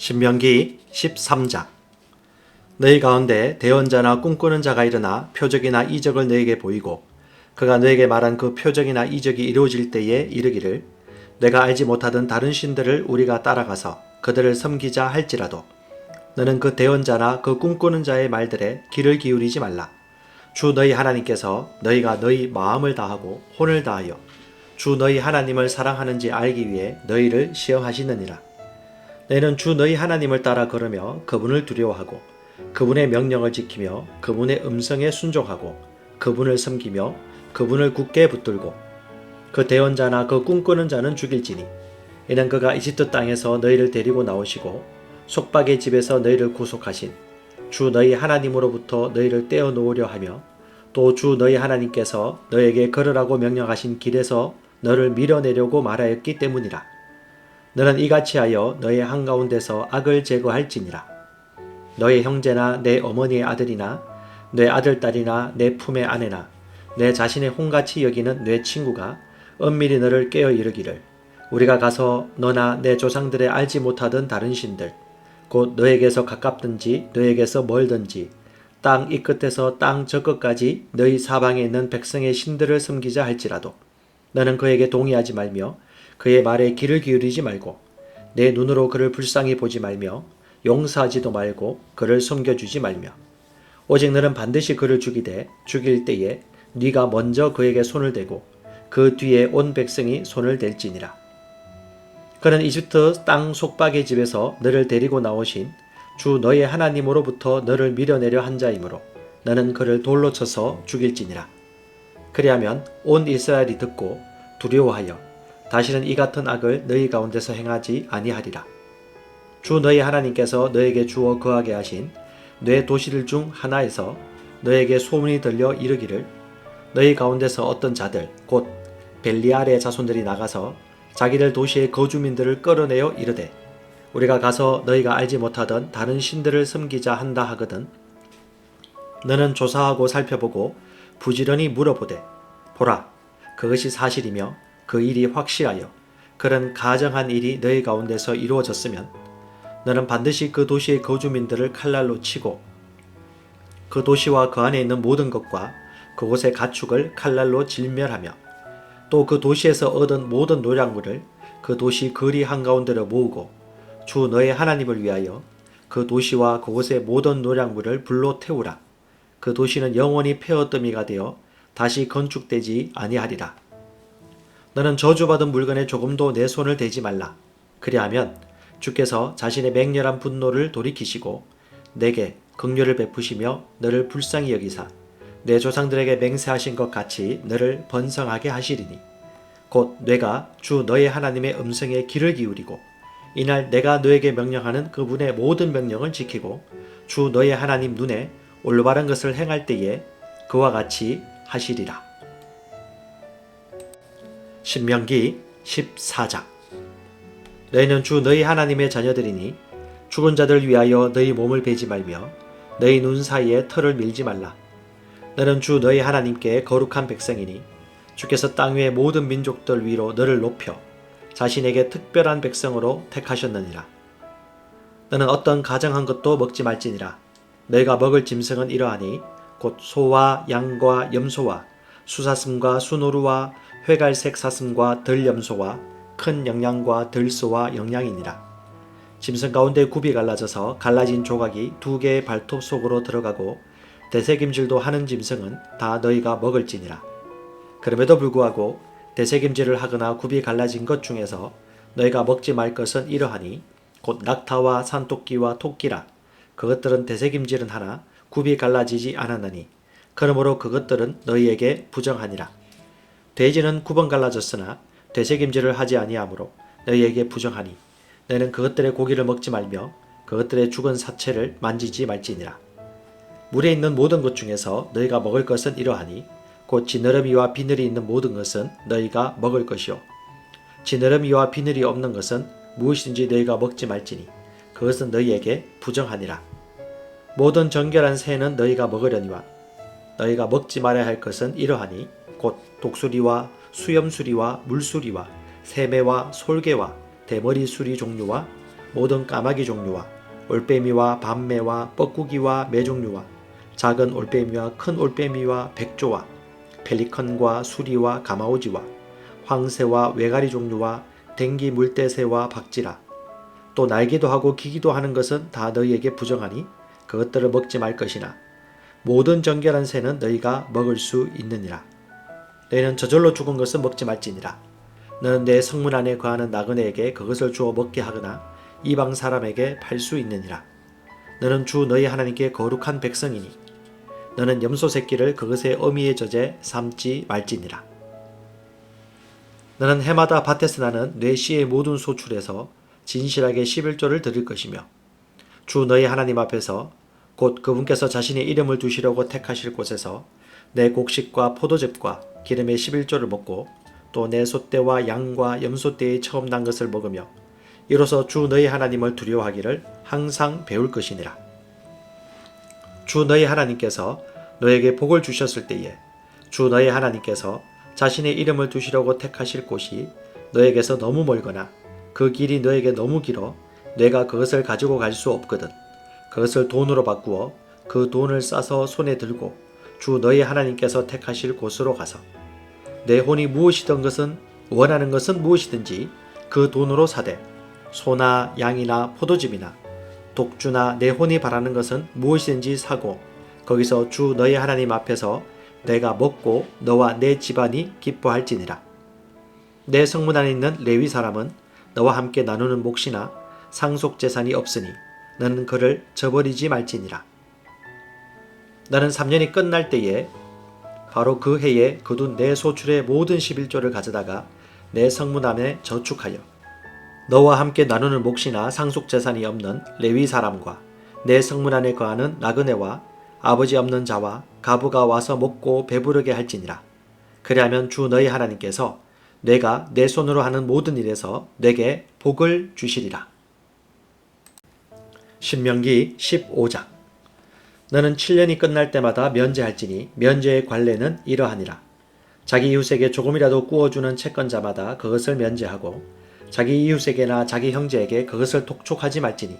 신명기 13장. 너희 가운데 대언자나 꿈꾸는 자가 일어나 표적이나 이적을 너에게 보이고 그가 너에게 말한 그 표적이나 이적이 이루어질 때에 이르기를 내가 알지 못하던 다른 신들을 우리가 따라가서 그들을 섬기자 할지라도 너는 그 대언자나 그 꿈꾸는 자의 말들에 귀를 기울이지 말라. 주 너희 하나님께서 너희가 너희 마음을 다하고 혼을 다하여 주 너희 하나님을 사랑하는지 알기 위해 너희를 시험하시느니라 너희는 주 너희 하나님을 따라 걸으며 그분을 두려워하고 그분의 명령을 지키며 그분의 음성에 순종하고 그분을 섬기며 그분을 굳게 붙들고 그 대언자나 그 꿈꾸는 자는 죽일지니 이는 그가 이집트 땅에서 너희를 데리고 나오시고 속박의 집에서 너희를 구속하신 주 너희 하나님으로부터 너희를 떼어 놓으려 하며 또 주 너희 하나님께서 너에게 걸으라고 명령하신 길에서 너를 밀어내려고 말하였기 때문이라. 너는 이같이 하여 너의 한가운데서 악을 제거할지니라. 너의 형제나 내 어머니의 아들이나 내 아들딸이나 내 품의 아내나 내 자신의 혼같이 여기는 내 친구가 은밀히 너를 깨어 이르기를 우리가 가서 너나 내 조상들의 알지 못하던 다른 신들 곧 너에게서 가깝든지 너에게서 멀든지 땅 이 끝에서 땅 저 끝까지 너희 사방에 있는 백성의 신들을 섬기자 할지라도 너는 그에게 동의하지 말며 그의 말에 귀를 기울이지 말고 내 눈으로 그를 불쌍히 보지 말며 용서하지도 말고 그를 섬겨주지 말며. 오직 너는 반드시 그를 죽이되 죽일 때에 네가 먼저 그에게 손을 대고 그 뒤에 온 백성이 손을 댈지니라. 그는 이집트 땅 속박의 집에서 너를 데리고 나오신 주 너의 하나님으로부터 너를 밀어내려 한 자이므로 너는 그를 돌로 쳐서 죽일지니라. 그리하면 온 이스라엘이 듣고 두려워하여 다시는 이 같은 악을 너희 가운데서 행하지 아니하리라. 주 너희 하나님께서 너에게 주어 거하게 하신 내 도시들 중 하나에서 너에게 소문이 들려 이르기를 너희 가운데서 어떤 자들 곧 벨리알의 자손들이 나가서 자기들 도시의 거주민들을 끌어내어 이르되 우리가 가서 너희가 알지 못하던 다른 신들을 섬기자 한다 하거든 너는 조사하고 살펴보고 부지런히 물어보되 보라 그것이 사실이며 그 일이 확실하여 그런 가정한 일이 너희 가운데서 이루어졌으면 너는 반드시 그 도시의 거주민들을 칼날로 치고 그 도시와 그 안에 있는 모든 것과 그곳의 가축을 칼날로 질멸하며 또 그 도시에서 얻은 모든 노량물을 그 도시 거리 한가운데로 모으고 주 너의 하나님을 위하여 그 도시와 그곳의 모든 노량물을 불로 태우라. 그 도시는 영원히 폐어더미가 되어 다시 건축되지 아니하리라. 너는 저주받은 물건에 조금도 내 손을 대지 말라. 그리하면 주께서 자신의 맹렬한 분노를 돌이키시고 내게 긍휼을 베푸시며 너를 불쌍히 여기사 내 조상들에게 맹세하신 것 같이 너를 번성하게 하시리니 곧 내가 주 너의 하나님의 음성에 귀를 기울이고 이날 내가 너에게 명령하는 그분의 모든 명령을 지키고 주 너의 하나님 눈에 올바른 것을 행할 때에 그와 같이 하시리라. 신명기 14장 너희는 주 너희 하나님의 자녀들이니 죽은 자들 위하여 너희 몸을 베지 말며 너희 눈 사이에 털을 밀지 말라. 너는 주 너희 하나님께 거룩한 백성이니 주께서 땅 위의 모든 민족들 위로 너를 높여 자신에게 특별한 백성으로 택하셨느니라. 너는 어떤 가정한 것도 먹지 말지니라. 너희가 먹을 짐승은 이러하니 곧 소와 양과 염소와 수사슴과 수노루와 회갈색 사슴과 들염소와 큰 영양과 들소와 영양이니라. 짐승 가운데 굽이 갈라져서 갈라진 조각이 두 개의 발톱 속으로 들어가고 대새김질도 하는 짐승은 다 너희가 먹을지니라. 그럼에도 불구하고 대새김질을 하거나 굽이 갈라진 것 중에서 너희가 먹지 말 것은 이러하니 곧 낙타와 산토끼와 토끼라. 그것들은 대새김질은 하나 굽이 갈라지지 않았나니 그러므로 그것들은 너희에게 부정하니라. 돼지는 굽은 갈라졌으나 되새김질을 하지 아니하므로 너희에게 부정하니 너희는 그것들의 고기를 먹지 말며 그것들의 죽은 사체를 만지지 말지니라. 물에 있는 모든 것 중에서 너희가 먹을 것은 이러하니 곧 지느러미와 비늘이 있는 모든 것은 너희가 먹을 것이요 지느러미와 비늘이 없는 것은 무엇이든지 너희가 먹지 말지니 그것은 너희에게 부정하니라. 모든 정결한 새는 너희가 먹으려니와 너희가 먹지 말아야 할 것은 이러하니 곧 독수리와 수염수리와 물수리와 새매와 솔개와 대머리 수리 종류와 모든 까마귀 종류와 올빼미와 밤매와 뻐꾸기와 매 종류와 작은 올빼미와 큰 올빼미와 백조와 펠리컨과 수리와 가마오지와 황새와 외가리 종류와 댕기 물대새와 박지라. 또 날기도 하고 기기도 하는 것은 다 너희에게 부정하니 그것들을 먹지 말 것이나 모든 정결한 새는 너희가 먹을 수 있느니라 너희는 저절로 죽은 것은 먹지 말지니라. 너는 내 성문 안에 거하는 나그네에게 그것을 주어 먹게 하거나 이방 사람에게 팔 수 있느니라. 너는 주 너희 하나님께 거룩한 백성이니 너는 염소 새끼를 그것의 어미의 젖에 삶지 말지니라. 너는 해마다 밭에서 나는 내 씨의 모든 소출에서 진실하게 11조를 드릴 것이며 주 너희 하나님 앞에서 곧 그분께서 자신의 이름을 두시려고 택하실 곳에서 내 곡식과 포도즙과 기름의 11조를 먹고 또 내 소떼와 양과 염소떼의 처음 난 것을 먹으며 이로써 주 너희 하나님을 두려워하기를 항상 배울 것이니라. 주 너희 하나님께서 너에게 복을 주셨을 때에 주 너희 하나님께서 자신의 이름을 두시려고 택하실 곳이 너에게서 너무 멀거나 그 길이 너에게 너무 길어 내가 그것을 가지고 갈 수 없거든. 그것을 돈으로 바꾸어 그 돈을 싸서 손에 들고 주 너희 하나님께서 택하실 곳으로 가서 내 혼이 무엇이든 것은 원하는 것은 무엇이든지 그 돈으로 사되 소나 양이나 포도즙이나 독주나 내 혼이 바라는 것은 무엇이든지 사고 거기서 주 너희 하나님 앞에서 내가 먹고 너와 내 집안이 기뻐할지니라. 내 성문 안에 있는 레위 사람은 너와 함께 나누는 몫이나 상속 재산이 없으니 너는 그를 저버리지 말지니라. 나는 3년이 끝날 때에 바로 그 해에 거둔 내 소출의 모든 11조를 가져다가 내 성문 안에 저축하여 너와 함께 나누는 몫이나 상속 재산이 없는 레위 사람과 내 성문 안에 거하는 나그네와 아버지 없는 자와 가부가 와서 먹고 배부르게 할지니라. 그리하면 주 너희 하나님께서 내가 내 손으로 하는 모든 일에서 내게 복을 주시리라. 신명기 15장 너는 7년이 끝날 때마다 면제할지니 면제의 관례는 이러하니라. 자기 이웃에게 조금이라도 구워주는 채권자마다 그것을 면제하고 자기 이웃에게나 자기 형제에게 그것을 독촉하지 말지니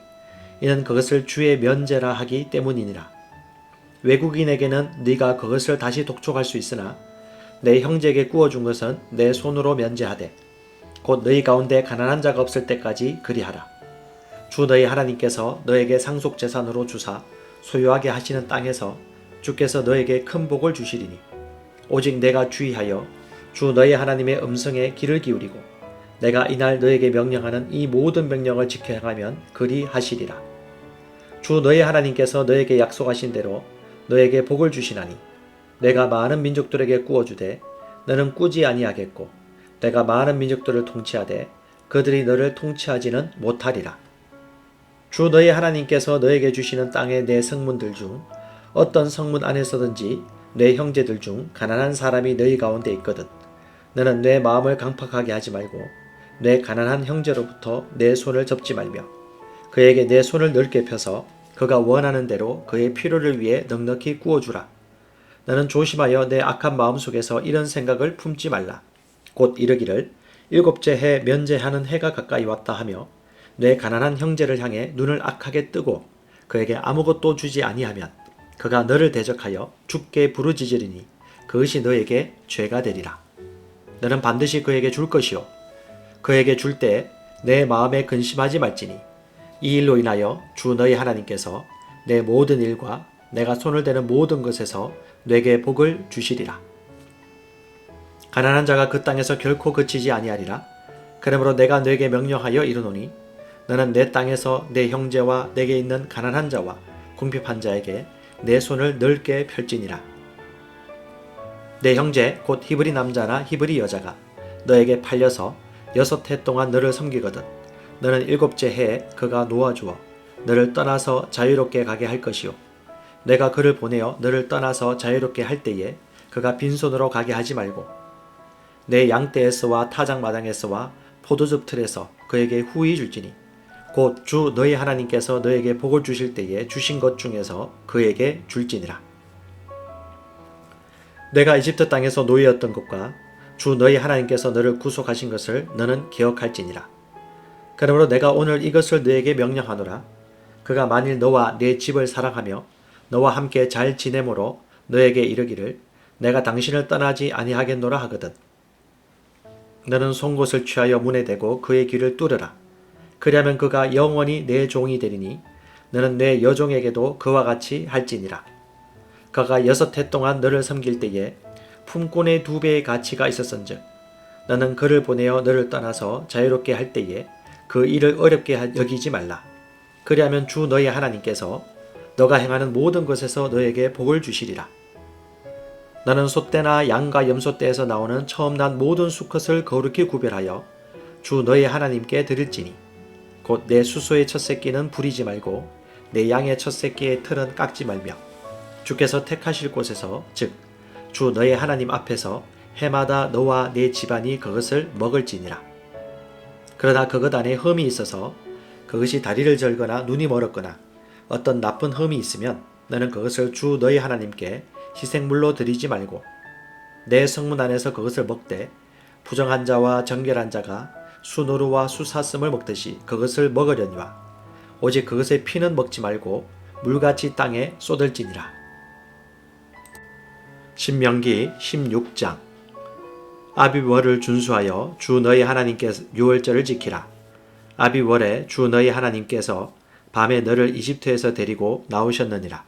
이는 그것을 주의 면제라 하기 때문이니라. 외국인에게는 네가 그것을 다시 독촉할 수 있으나 내 형제에게 구워준 것은 내 손으로 면제하되 곧 너희 가운데 가난한 자가 없을 때까지 그리하라. 주 너희 하나님께서 너에게 상속 재산으로 주사 소유하게 하시는 땅에서 주께서 너에게 큰 복을 주시리니 오직 내가 주의하여 주 너희 하나님의 음성에 귀를 기울이고 내가 이날 너에게 명령하는 이 모든 명령을 지켜 행하면 그리 하시리라. 주 너희 하나님께서 너에게 약속하신 대로 너에게 복을 주시나니 내가 많은 민족들에게 꾸어주되 너는 꾸지 아니하겠고 내가 많은 민족들을 통치하되 그들이 너를 통치하지는 못하리라. 주 너희 하나님께서 너에게 주시는 땅의 내 성문들 중 어떤 성문 안에서든지 내 형제들 중 가난한 사람이 너희 가운데 있거든. 너는 내 마음을 강팍하게 하지 말고 내 가난한 형제로부터 내 손을 접지 말며 그에게 내 손을 넓게 펴서 그가 원하는 대로 그의 필요를 위해 넉넉히 구워주라. 너는 조심하여 내 악한 마음 속에서 이런 생각을 품지 말라. 곧 이르기를 일곱째 해 면제하는 해가 가까이 왔다 하며 내 가난한 형제를 향해 눈을 악하게 뜨고 그에게 아무것도 주지 아니하면 그가 너를 대적하여 죽게 부르짖으리니 그것이 너에게 죄가 되리라. 너는 반드시 그에게 줄 것이요 그에게 줄 때 내 마음에 근심하지 말지니 이 일로 인하여 주 너희 하나님께서 내 모든 일과 내가 손을 대는 모든 것에서 내게 복을 주시리라. 가난한 자가 그 땅에서 결코 그치지 아니하리라. 그러므로 내가 너에게 명령하여 이르노니 너는 내 땅에서 내 형제와 내게 있는 가난한 자와 궁핍한 자에게 내 손을 넓게 펼지니라. 내 형제 곧 히브리 남자나 히브리 여자가 너에게 팔려서 여섯 해 동안 너를 섬기거든. 너는 일곱째 해에 그가 놓아주어 너를 떠나서 자유롭게 가게 할 것이요. 내가 그를 보내어 너를 떠나서 자유롭게 할 때에 그가 빈손으로 가게 하지 말고 내 양떼에서와 타작마당에서와 포도즙 틀에서 그에게 후히 줄지니 곧 주 너희 하나님께서 너에게 복을 주실 때에 주신 것 중에서 그에게 줄지니라. 내가 이집트 땅에서 노예였던 것과 주 너희 하나님께서 너를 구속하신 것을 너는 기억할지니라. 그러므로 내가 오늘 이것을 너에게 명령하노라. 그가 만일 너와 네 집을 사랑하며 너와 함께 잘 지내므로 너에게 이르기를 내가 당신을 떠나지 아니하겠노라 하거든. 너는 송곳을 취하여 문에 대고 그의 귀를 뚫으라. 그리하면 그가 영원히 내 종이 되리니 너는 내 여종에게도 그와 같이 할지니라. 그가 여섯 해 동안 너를 섬길 때에 품꾼의 두 배의 가치가 있었은즉 너는 그를 보내어 너를 떠나서 자유롭게 할 때에 그 일을 어렵게 하- 여기지 말라. 그리하면 주 너의 하나님께서 너가 행하는 모든 것에서 너에게 복을 주시리라. 너는 소떼나 양과 염소떼에서 나오는 처음 난 모든 수컷을 거룩히 구별하여 주 너의 하나님께 드릴지니 곧 내 수소의 첫 새끼는 부리지 말고 내 양의 첫 새끼의 틀은 깎지 말며 주께서 택하실 곳에서 즉 주 너의 하나님 앞에서 해마다 너와 네 집안이 그것을 먹을지니라. 그러나 그것 안에 흠이 있어서 그것이 다리를 절거나 눈이 멀었거나 어떤 나쁜 흠이 있으면 너는 그것을 주 너희 하나님께 희생물로 드리지 말고 내 성문 안에서 그것을 먹되 부정한 자와 정결한 자가 수노루와 수사슴을 먹듯이 그것을 먹으려니와 오직 그것의 피는 먹지 말고 물같이 땅에 쏟을지니라. 신명기 16장 아비월을 준수하여 주 너희 하나님께서 유월절을 지키라. 아비월에 주 너희 하나님께서 밤에 너를 이집트에서 데리고 나오셨느니라.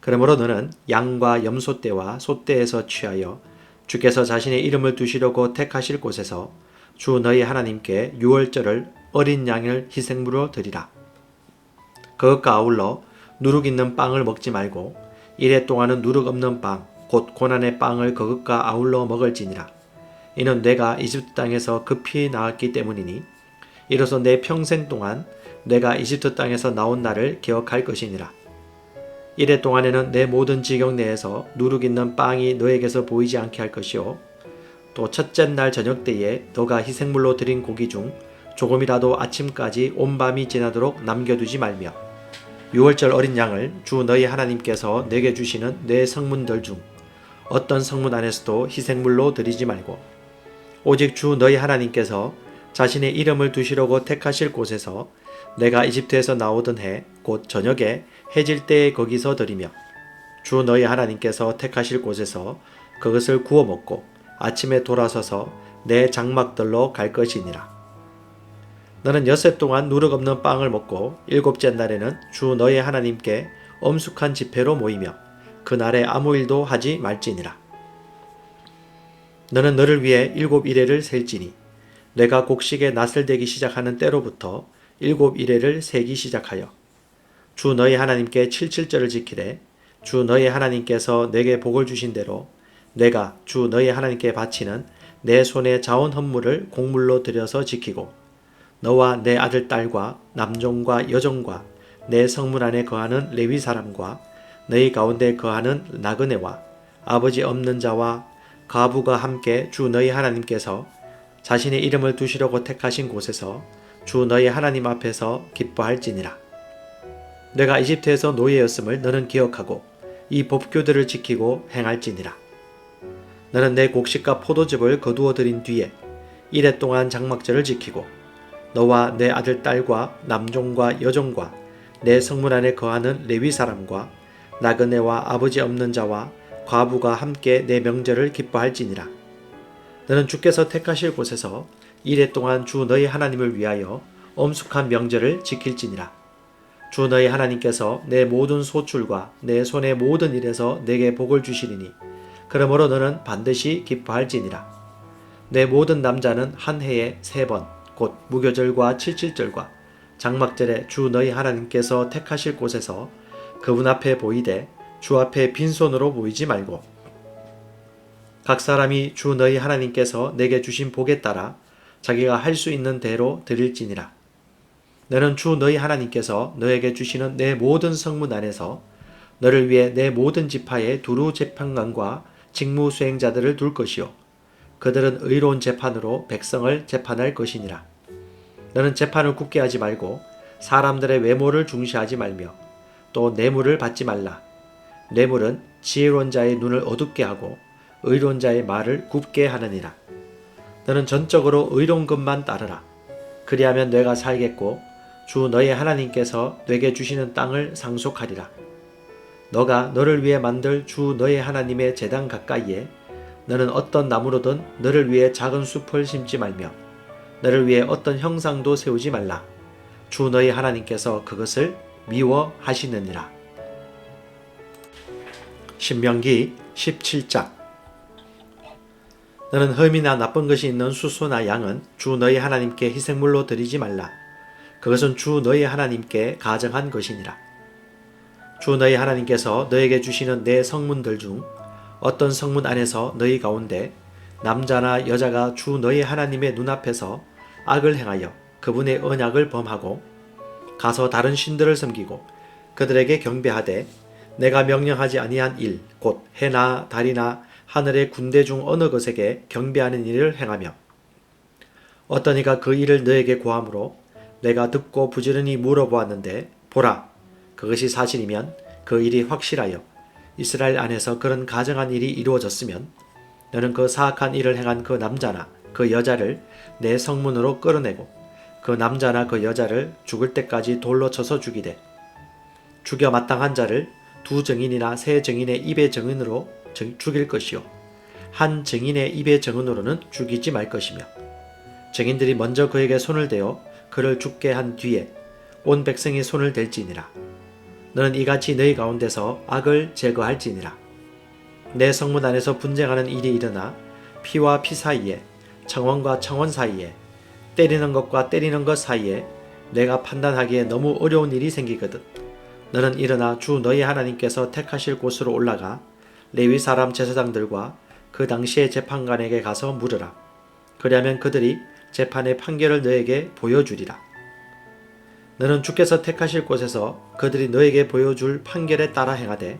그러므로 너는 양과 염소 떼와 소 떼에서 취하여 주께서 자신의 이름을 두시려고 택하실 곳에서 주 너희 하나님께 유월절을 어린 양을 희생물로 드리라. 그것과 아울러 누룩 있는 빵을 먹지 말고 이래 동안은 누룩 없는 빵, 곧 고난의 빵을 그것과 아울러 먹을지니라. 이는 내가 이집트 땅에서 급히 나왔기 때문이니 이로써 내 평생 동안 내가 이집트 땅에서 나온 날을 기억할 것이니라. 이래 동안에는 내 모든 지경 내에서 누룩 있는 빵이 너에게서 보이지 않게 할 것이요. 또 첫째 날 저녁 때에 너가 희생물로 드린 고기 중 조금이라도 아침까지 온 밤이 지나도록 남겨두지 말며 유월절 어린 양을 주 너희 하나님께서 내게 주시는 내 성문들 중 어떤 성문 안에서도 희생물로 드리지 말고 오직 주 너희 하나님께서 자신의 이름을 두시려고 택하실 곳에서 내가 이집트에서 나오던 해 곧 저녁에 해질 때에 거기서 드리며 주 너희 하나님께서 택하실 곳에서 그것을 구워 먹고 아침에 돌아서서 내 장막들로 갈 것이니라. 너는 여섯 동안 누룩 없는 빵을 먹고 일곱째 날에는 주 너희 하나님께 엄숙한 집회로 모이며 그날에 아무 일도 하지 말지니라. 너는 너를 위해 일곱 이래를 셀지니 내가 곡식에 낫을 대기 시작하는 때로부터 일곱 이래를 세기 시작하여 주 너희 하나님께 칠칠절을 지키되 주 너희 하나님께서 내게 복을 주신 대로 내가 주 너희 하나님께 바치는 내 손의 자원 헌물을 곡물로 들여서 지키고 너와 내 아들 딸과 남종과 여종과 내 성문 안에 거하는 레위 사람과 너희 가운데 거하는 나그네와 아버지 없는 자와 가부가 함께 주 너희 하나님께서 자신의 이름을 두시려고 택하신 곳에서 주 너희 하나님 앞에서 기뻐할지니라. 내가 이집트에서 노예였음을 너는 기억하고 이 법규들을 지키고 행할지니라. 너는 내 곡식과 포도즙을 거두어 들인 뒤에 이래 동안 장막절을 지키고 너와 내 아들 딸과 남종과 여종과 내 성문 안에 거하는 레위 사람과 나그네와 아버지 없는 자와 과부가 함께 내 명절을 기뻐할지니라. 너는 주께서 택하실 곳에서 이래 동안 주 너희 하나님을 위하여 엄숙한 명절을 지킬지니라. 주 너희 하나님께서 내 모든 소출과 내 손의 모든 일에서 내게 복을 주시리니 그러므로 너는 반드시 기뻐할지니라. 내 모든 남자는 한 해에 세 번, 곧 무교절과 칠칠절과 장막절에 주 너희 하나님께서 택하실 곳에서 그분 앞에 보이되 주 앞에 빈손으로 보이지 말고 각 사람이 주 너희 하나님께서 내게 주신 복에 따라 자기가 할 수 있는 대로 드릴지니라. 너는 주 너희 하나님께서 너에게 주시는 내 모든 성문 안에서 너를 위해 내 모든 지파에 두루 재판관과 직무 수행자들을 둘 것이요 그들은 의로운 재판으로 백성을 재판할 것이니라. 너는 재판을 굳게 하지 말고 사람들의 외모를 중시하지 말며 또 뇌물을 받지 말라. 뇌물은 지혜로운 자의 눈을 어둡게 하고 의로운 자의 말을 굽게 하느니라. 너는 전적으로 의로운 것만 따르라. 그리하면 뇌가 살겠고 주 너의 하나님께서 내게 주시는 땅을 상속하리라. 너가 너를 위해 만들 주 너의 하나님의 제단 가까이에 너는 어떤 나무로든 너를 위해 작은 숲을 심지 말며 너를 위해 어떤 형상도 세우지 말라. 주 너의 하나님께서 그것을 미워하시느니라. 신명기 17장 너는 흠이나 나쁜 것이 있는 수소나 양은 주 너희 하나님께 희생물로 드리지 말라. 그것은 주 너희 하나님께 가정한 것이니라. 주 너희 하나님께서 너에게 주시는 내 성문들 중 어떤 성문 안에서 너희 가운데 남자나 여자가 주 너희 하나님의 눈앞에서 악을 행하여 그분의 언약을 범하고 가서 다른 신들을 섬기고 그들에게 경배하되 내가 명령하지 아니한 일 곧 해나 달이나 하늘의 군대 중 어느 것에게 경배하는 일을 행하며 어떤 이가 그 일을 너에게 고함으로 내가 듣고 부지런히 물어보았는데 보라 그것이 사실이면 그 일이 확실하여 이스라엘 안에서 그런 가정한 일이 이루어졌으면 너는 그 사악한 일을 행한 그 남자나 그 여자를 내 성문으로 끌어내고 그 남자나 그 여자를 죽을 때까지 돌로 쳐서 죽이되 죽여 마땅한 자를 두 증인이나 세 증인의 입의 증인으로 정- 죽일 것이요. 한 증인의 입의 증언으로는 죽이지 말 것이며 증인들이 먼저 그에게 손을 대어 그를 죽게 한 뒤에 온 백성이 손을 댈지니라 너는 이같이 너희 가운데서 악을 제거할지니라 내 성문 안에서 분쟁하는 일이 일어나 피와 피 사이에 청원과 청원 사이에 때리는 것과 때리는 것 사이에 내가 판단하기에 너무 어려운 일이 생기거든 너는 일어나 주 너희 하나님께서 택하실 곳으로 올라가 레위 사람 제사장들과 그 당시의 재판관에게 가서 물으라. 그리하면 그들이 재판의 판결을 너에게 보여주리라. 너는 주께서 택하실 곳에서 그들이 너에게 보여줄 판결에 따라 행하되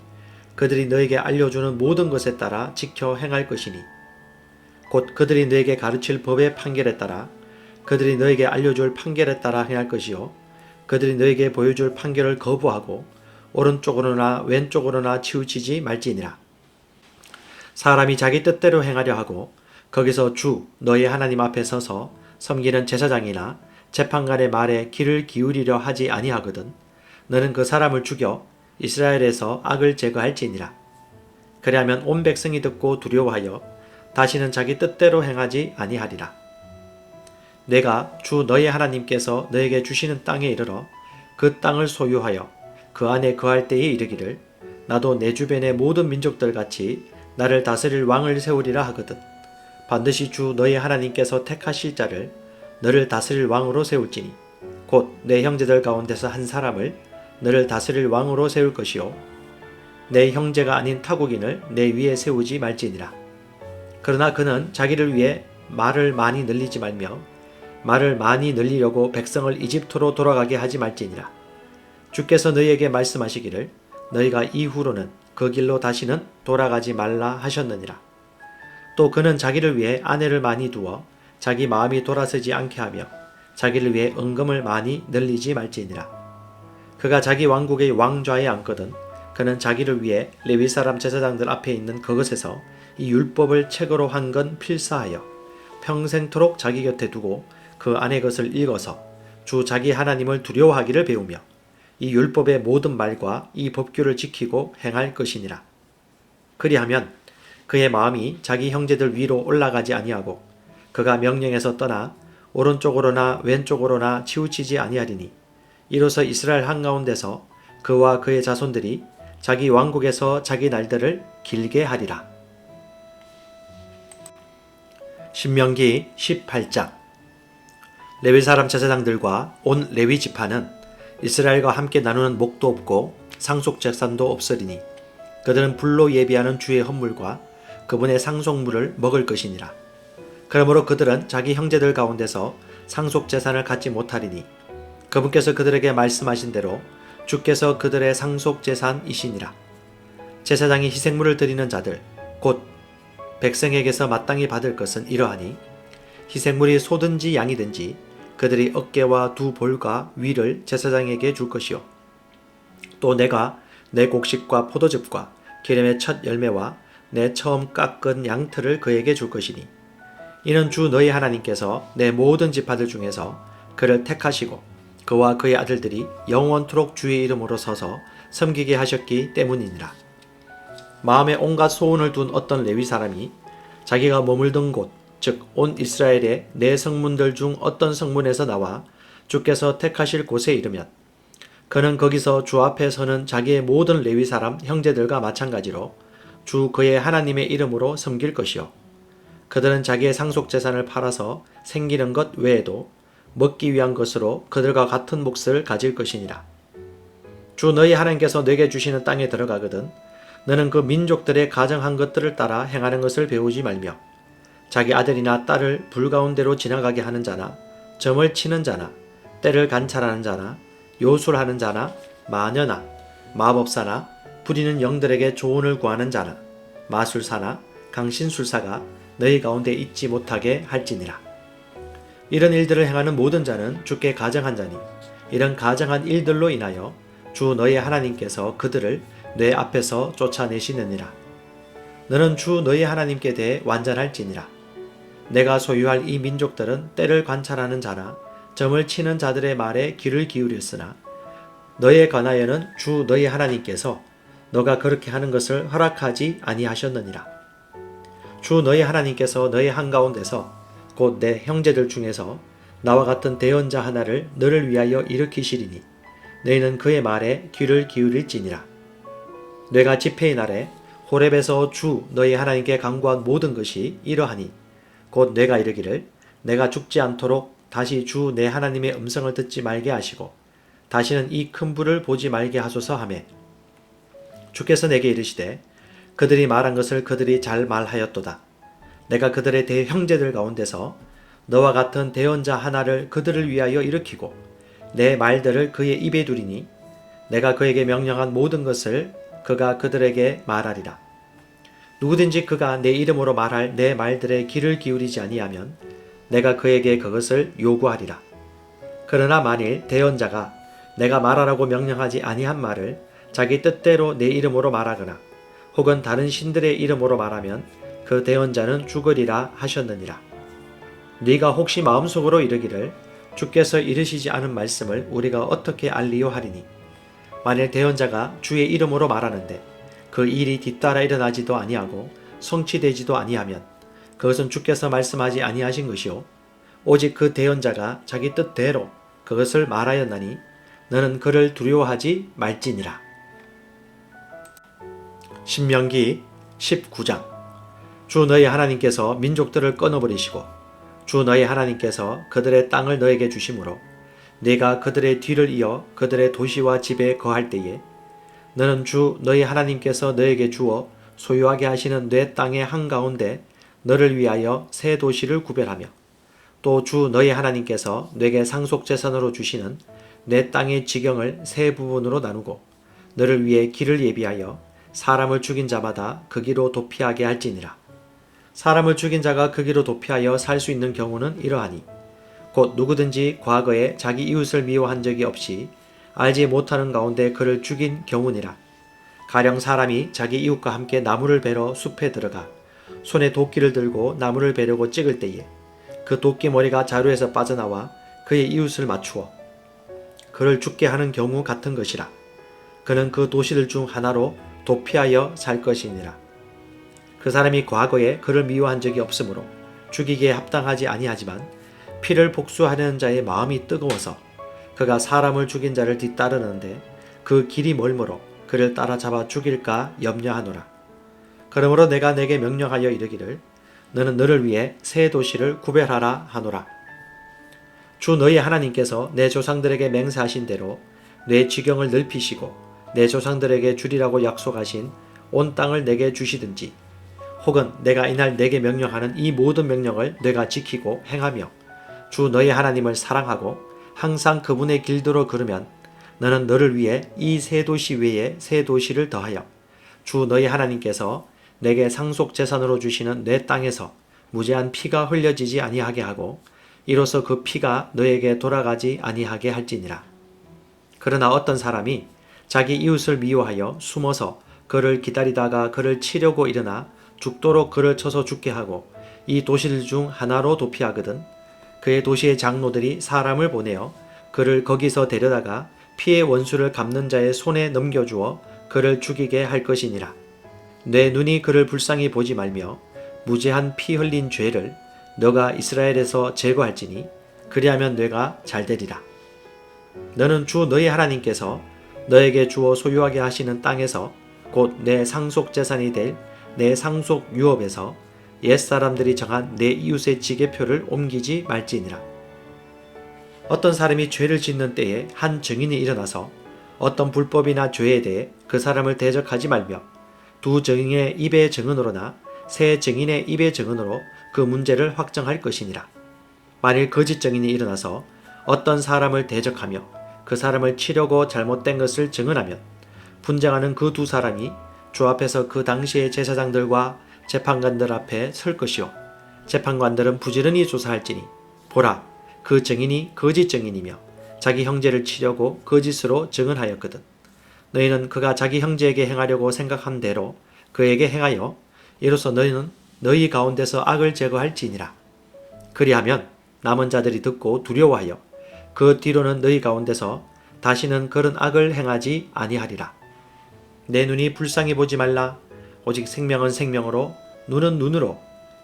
그들이 너에게 알려주는 모든 것에 따라 지켜 행할 것이니 곧 그들이 너에게 가르칠 법의 판결에 따라 그들이 너에게 알려줄 판결에 따라 행할 것이요 그들이 너에게 보여줄 판결을 거부하고 오른쪽으로나 왼쪽으로나 치우치지 말지니라. 사람이 자기 뜻대로 행하려 하고 거기서 주 너희 하나님 앞에 서서 섬기는 제사장이나 재판관의 말에 귀를 기울이려 하지 아니하거든 너는 그 사람을 죽여 이스라엘에서 악을 제거할지니라. 그리하면 온 백성이 듣고 두려워하여 다시는 자기 뜻대로 행하지 아니하리라. 내가 주 너희 하나님께서 너에게 주시는 땅에 이르러 그 땅을 소유하여 그 안에 거할 때에 이르기를 나도 내 주변의 모든 민족들 같이 나를 다스릴 왕을 세우리라 하거든 반드시 주 너희 하나님께서 택하실 자를 너를 다스릴 왕으로 세울지니 곧 내 형제들 가운데서 한 사람을 너를 다스릴 왕으로 세울 것이요 내 형제가 아닌 타국인을 내 위에 세우지 말지니라 그러나 그는 자기를 위해 말을 많이 늘리지 말며 말을 많이 늘리려고 백성을 이집트로 돌아가게 하지 말지니라. 주께서 너희에게 말씀하시기를 너희가 이후로는 그 길로 다시는 돌아가지 말라 하셨느니라. 또 그는 자기를 위해 아내를 많이 두어 자기 마음이 돌아서지 않게 하며 자기를 위해 은금을 많이 늘리지 말지니라. 그가 자기 왕국의 왕좌에 앉거든 그는 자기를 위해 레위 사람 제사장들 앞에 있는 그것에서 이 율법을 책으로 한 건 필사하여 평생토록 자기 곁에 두고 그 안의 것을 읽어서 주 자기 하나님을 두려워하기를 배우며 이 율법의 모든 말과 이 법규를 지키고 행할 것이니라. 그리하면 그의 마음이 자기 형제들 위로 올라가지 아니하고 그가 명령에서 떠나 오른쪽으로나 왼쪽으로나 치우치지 아니하리니 이로써 이스라엘 한가운데서 그와 그의 자손들이 자기 왕국에서 자기 날들을 길게 하리라. 신명기 18장 레위 사람 제사장들과 온 레위 지파는 이스라엘과 함께 나누는 목도 없고 상속 재산도 없으리니 그들은 불로 예비하는 주의 헌물과 그분의 상속물을 먹을 것이니라. 그러므로 그들은 자기 형제들 가운데서 상속 재산을 갖지 못하리니 그분께서 그들에게 말씀하신 대로 주께서 그들의 상속 재산이시니라. 제사장이 희생물을 드리는 자들 곧 백성에게서 마땅히 받을 것은 이러하니 희생물이 소든지 양이든지 그들이 어깨와 두 볼과 위를 제사장에게 줄 것이요 또 내가 내 곡식과 포도즙과 기름의 첫 열매와 내 처음 깎은 양털을 그에게 줄 것이니 이는 주 너희 하나님께서 내 모든 지파들 중에서 그를 택하시고 그와 그의 아들들이 영원토록 주의 이름으로 서서 섬기게 하셨기 때문이니라. 마음에 온갖 소원을 둔 어떤 레위 사람이 자기가 머물던 곳, 즉 온 이스라엘의 네 성문들 중 어떤 성문에서 나와 주께서 택하실 곳에 이르면 그는 거기서 주 앞에 서는 자기의 모든 레위 사람 형제들과 마찬가지로 주 그의 하나님의 이름으로 섬길 것이요 그들은 자기의 상속 재산을 팔아서 생기는 것 외에도 먹기 위한 것으로 그들과 같은 몫을 가질 것이니라. 주 너희 하나님께서 내게 주시는 땅에 들어가거든 너는 그 민족들의 가정한 것들을 따라 행하는 것을 배우지 말며 자기 아들이나 딸을 불 가운데로 지나가게 하는 자나 점을 치는 자나 때를 관찰하는 자나 요술하는 자나 마녀나 마법사나 부리는 영들에게 조언을 구하는 자나 마술사나 강신술사가 너희 가운데 있지 못하게 할지니라. 이런 일들을 행하는 모든 자는 주께 가정한 자니 이런 가정한 일들로 인하여 주 너희 하나님께서 그들을 내 앞에서 쫓아내시느니라. 너는 주 너희 하나님께 대해 완전할지니라. 내가 소유할 이 민족들은 때를 관찰하는 자나 점을 치는 자들의 말에 귀를 기울였으나 너희에 관하여는 주 너희 하나님께서 너가 그렇게 하는 것을 허락하지 아니하셨느니라. 주 너희 하나님께서 너희 한가운데서 곧 내 형제들 중에서 나와 같은 대언자 하나를 너를 위하여 일으키시리니 너희는 그의 말에 귀를 기울일지니라. 내가 집회의 날에 호렙에서 주 너희 하나님께 강구한 모든 것이 이러하니 곧 내가 이르기를 내가 죽지 않도록 다시 주 내 하나님의 음성을 듣지 말게 하시고 다시는 이 큰 불을 보지 말게 하소서 하매 주께서 내게 이르시되 그들이 말한 것을 그들이 잘 말하였도다. 내가 그들의 대형제들 가운데서 너와 같은 대언자 하나를 그들을 위하여 일으키고 내 말들을 그의 입에 두리니 내가 그에게 명령한 모든 것을 그가 그들에게 말하리라. 누구든지 그가 내 이름으로 말할 내 말들에 귀를 기울이지 아니하면 내가 그에게 그것을 요구하리라. 그러나 만일 대언자가 내가 말하라고 명령하지 아니한 말을 자기 뜻대로 내 이름으로 말하거나 혹은 다른 신들의 이름으로 말하면 그 대언자는 죽으리라 하셨느니라. 네가 혹시 마음속으로 이르기를 주께서 이르시지 않은 말씀을 우리가 어떻게 알리요 하리니 만일 대언자가 주의 이름으로 말하는데 그 일이 뒤따라 일어나지도 아니하고 성취되지도 아니하면 그것은 주께서 말씀하지 아니하신 것이요 오직 그 대언자가 자기 뜻대로 그것을 말하였나니 너는 그를 두려워하지 말지니라. 신명기 19장. 주 너희 하나님께서 민족들을 끊어버리시고 주 너희 하나님께서 그들의 땅을 너에게 주심으로 네가 그들의 뒤를 이어 그들의 도시와 집에 거할 때에 너는 주 너희 하나님께서 너에게 주어 소유하게 하시는 내 땅의 한가운데 너를 위하여 새 도시를 구별하며 또 주 너희 하나님께서 내게 상속 재산으로 주시는 내 땅의 지경을 세 부분으로 나누고 너를 위해 길을 예비하여 사람을 죽인 자마다 그 길로 도피하게 할지니라. 사람을 죽인 자가 그 길로 도피하여 살 수 있는 경우는 이러하니 곧 누구든지 과거에 자기 이웃을 미워한 적이 없이 알지 못하는 가운데 그를 죽인 경우니라. 가령 사람이 자기 이웃과 함께 나무를 베러 숲에 들어가 손에 도끼를 들고 나무를 베려고 찍을 때에 그 도끼 머리가 자루에서 빠져나와 그의 이웃을 맞추어 그를 죽게 하는 경우 같은 것이라. 그는 그 도시들 중 하나로 도피하여 살 것이니라. 그 사람이 과거에 그를 미워한 적이 없으므로 죽이기에 합당하지 아니하지만 피를 복수하는 자의 마음이 뜨거워서 그가 사람을 죽인 자를 뒤따르는데 그 길이 멀므로 그를 따라잡아 죽일까 염려하노라. 그러므로 내가 내게 명령하여 이르기를 너는 너를 위해 새 도시를 구별하라 하노라. 주 너희 하나님께서 내 조상들에게 맹세하신 대로 내 지경을 넓히시고 내 조상들에게 주리라고 약속하신 온 땅을 내게 주시든지 혹은 내가 이날 내게 명령하는 이 모든 명령을 내가 지키고 행하며 주 너희 하나님을 사랑하고 항상 그분의 길대로 걸으면 너는 너를 위해 이 세 도시 외에 세 도시를 더하여 주 너희 하나님께서 내게 상속 재산으로 주시는 내 땅에서 무제한 피가 흘려지지 아니하게 하고 이로써 그 피가 너에게 돌아가지 아니하게 할지니라. 그러나 어떤 사람이 자기 이웃을 미워하여 숨어서 그를 기다리다가 그를 치려고 일어나 죽도록 그를 쳐서 죽게 하고 이 도시들 중 하나로 도피하거든 그의 도시의 장로들이 사람을 보내어 그를 거기서 데려다가 피해 원수를 갚는 자의 손에 넘겨주어 그를 죽이게 할 것이니라. 내 눈이 그를 불쌍히 보지 말며 무죄한 피 흘린 죄를 너가 이스라엘에서 제거할지니 그리하면 뇌가 잘 되리라. 너는 주 너희 하나님께서 너에게 주어 소유하게 하시는 땅에서 곧 내 상속 재산이 될 내 상속 유업에서 옛 사람들이 정한 내 이웃의 지게표를 옮기지 말지니라. 어떤 사람이 죄를 짓는 때에 한 증인이 일어나서 어떤 불법이나 죄에 대해 그 사람을 대적하지 말며 두 증인의 입의 증언으로나 세 증인의 입의 증언으로 그 문제를 확정할 것이니라. 만일 거짓 증인이 일어나서 어떤 사람을 대적하며 그 사람을 치려고 잘못된 것을 증언하면 분쟁하는 그 두 사람이 주 앞에서 그 당시의 제사장들과 재판관들 앞에 설 것이요. 재판관들은 부지런히 조사할지니 보라 그 증인이 거짓 증인이며 자기 형제를 치려고 거짓으로 증언하였거든. 너희는 그가 자기 형제에게 행하려고 생각한 대로 그에게 행하여 이로써 너희는 너희 가운데서 악을 제거할지니라. 그리하면 남은 자들이 듣고 두려워하여 그 뒤로는 너희 가운데서 다시는 그런 악을 행하지 아니하리라. 내 눈이 불쌍히 보지 말라. 오직 생명은 생명으로, 눈은 눈으로,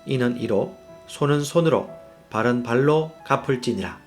이는 이로, 손은 손으로, 발은 발로 갚을지니라.